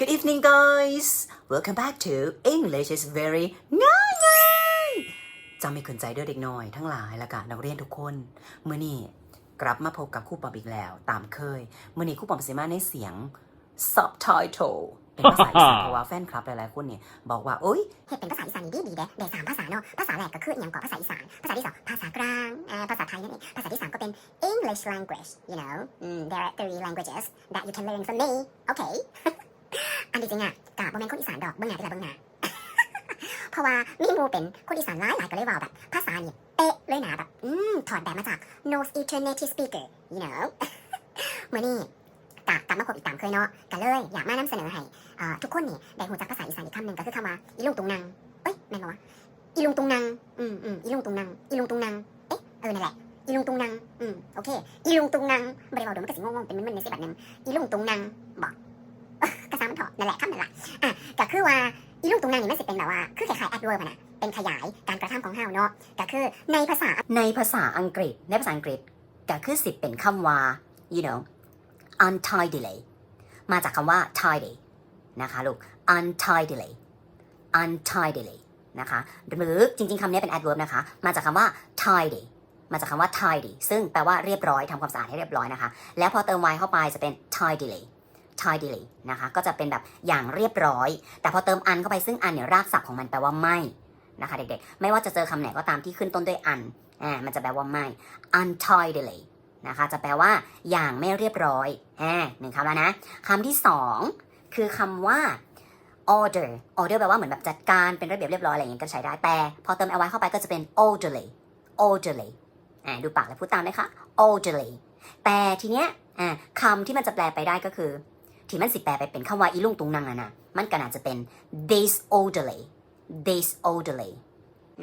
Good evening, guys. Welcome back to English is very ง่ายง่ายจำไม่ขืนใจเด้อเด็กน้อย ทั้งหลายและกะนักเรียนทุกคนเมื่อนี้กลับมาพบกับครู่ปอมอีกแล้ว ตามเคยเมื่อนี้ครู่ปอมสิมาในเสียง subtitle เป็นภาษาอีสานเพราะว่าแฟนคลับหลายๆคนเนี่ยบอกว่าโอ๊ยเฮ็ดเป็นภาษาอีสานนี่ดีดีเด้ได้สามภาษาเนาะภาษาแรกก็คืออหย่างก่อนภาษาอีสานภาษาที่สองภาษากลางอ่าภาษาไทยนั่นเองภาษาที่สามก็เป็น English language you know mm, there are three languages that you can learn from me okay อันที่จริงอะกะบ่แม่นคนอีสานดอกเบิ่งหน้าเด้อล่ะเบิ่งหน้าเพราะว่ามีหมู่เป็นคนอีสานหลายหลายๆก็เลยว่าแบบภาษานี่เป๊ะเลยนะแบบอืมถอดแบบมาจาก North Eastern native speaker you know มื้อนี้กะกลับมาพบอีกตามเคยเนาะก็เลย อยากมานำเสนอให้อ่าทุกคนนี่ได้รู้จักภาษาอีสานอีกคำหนึ่งก็คือคำว่าอีลุงตุงนังเอ้ยแม่นปะวะอีลุงตุงนังอืมอืมอีลุงตุงนังอีลุงตุงนังเอ๊ะเออนั่นแหละอีลุงตุงนังอืมโอเคอีลุงตุงนังบริบาลเดี๋ยวมันก็สิงงๆเป็นมึนๆในสิบัดหนึงอีลุงตุงนัง กระซ้ำมันเถอะนั่นแหละคำนั่นแหละอะก็คือว่าอีลุงตุงนังนี่มันสิเป็นแบบว่า คือคล้ายๆ adverb อะนะเป็นขยายการกระทำของเฮาเนาะก็คือในภาษาในภาษาอังกฤษ ในภาษาอังกฤษก็คือสิเป็นคำว่า you know untidily มาจากคำว่า tidy นะคะลูก untidily untidily นะคะ หรือจริงๆคำนี้เป็น adverb นะคะ มาจากคำว่า tidy มาจากคำว่า tidy ซึ่งแปลว่าเรียบร้อยทำความสะอาดให้เรียบร้อยนะคะ แล้วพอเติม y เข้าไปจะเป็น tidily tidily นะคะก็จะเป็นแบบอย่างเรียบร้อย แต่พอเติม un เข้าไปซึ่ง un เนี่ยรากศัพท์ของมันแปลว่าไม่นะคะเด็กๆ ไม่ว่าจะเจอคำไหนก็ตามที่ขึ้นต้นด้วย un อ่ามันจะแปลว่าไม่ untidily นะคะจะแปลว่าอย่างไม่เรียบร้อยอ่าหนึ่งคำแล้วนะคำที่สองคือคำว่า order order แปลว่าเหมือนแบบจัดการเป็นระเบียบเรียบร้อยอะไรอย่างเงี้ยก็ใช้ได้แต่ พอเติม ly เข้าไปก็จะเป็น orderly orderly อ่าดูปากแล้วพูดตามเลยค่ะ orderly แต่ทีเนี้ยอ่าคำที่มันจะแปลไปได้ก็คือ ที่มันสิแปลไปเป็นคำว่าอีลุงตุงนังอะนะมันก็น่าจะเป็น disorderly disorderly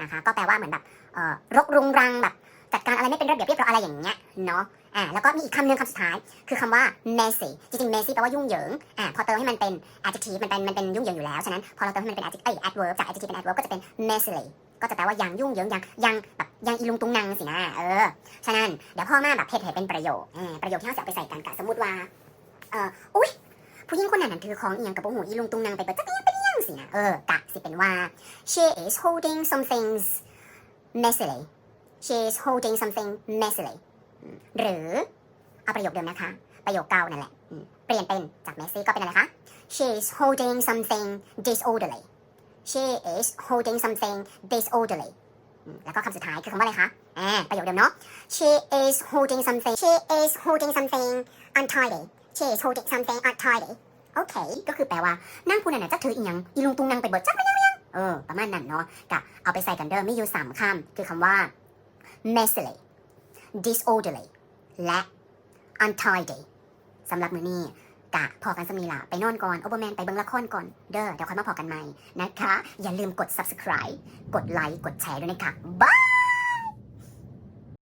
นะคะก็แปลว่าเหมือนแบบเอ่อรกรุงรังแบบจัดการอะไรไม่เป็นระเบียบเรียบร้อยอะไรอย่างเงี้ยเนาะอ่าแล้วก็มีอีกคำหนึ่งคำสุดท้าย คือคำว่า messy จริงๆ messy แปลว่ายุ่งเหยิงอ่าพอเติมให้มันเป็น adjective มันเป็นมันเป็นยุ่งเหยิงอยู่แล้ว ฉะนั้นพอเราเติมให้มันเป็น adjective เอ้ย adverb จาก adjective เป็น adverb ก็จะเป็น messily ก็จะแปลว่ายังยุ่งเหยิงยังยังแบบยังอีลุงตุงนังสินะเออ ฉะนั้นเดี๋ยวพ่อมาแบบเพจเป็นประโยคอ่าประโยคที่เราจะไปใส่กันกะสมมติว่าเอออุ้ย ผู้หญิงคนนั้นนั่นถือของอีหยังกับโอ้โหอีลุงตุงนังไปเบิดจักอีหยังเป็นยังสินะเออกะสิเป็นว่า she is holding something messily she is holding something messily หรือเอาประโยคเดิมนะคะ ประโยคเก่านั่นแหละเปลี่ยนเป็นจาก messy ก็เป็นอะไรคะ she is holding something disorderly she is holding something disorderly แล้วก็คำสุดท้ายคือคำว่าอะไรคะอ่าประโยคเดิมเนาะ she is holding something she is holding something untidy she is holding something untidy โอเค ก็คือแปลว่านั่งพูดนั่นน่ะจะถืออีหยังอีลุงตุงนั่งไปเบิดจักไม่ยังยังเออ ประมาณนั้นเนาะกะเอาไปใส่กันเดิมมีอยู่สามคำคือคำว่า messily disorderly และ untidy สำหรับมือนี้กะพอกันสมีละไปนอนก่อนโอเบอร์แมนไปเบิ่งละครก่อน เด้อเดี๋ยวค่อยมาพอกันใหม่นะคะ อย่าลืมกด subscribe กดไลค์กดแชร์ด้วยนะคะบ๊าย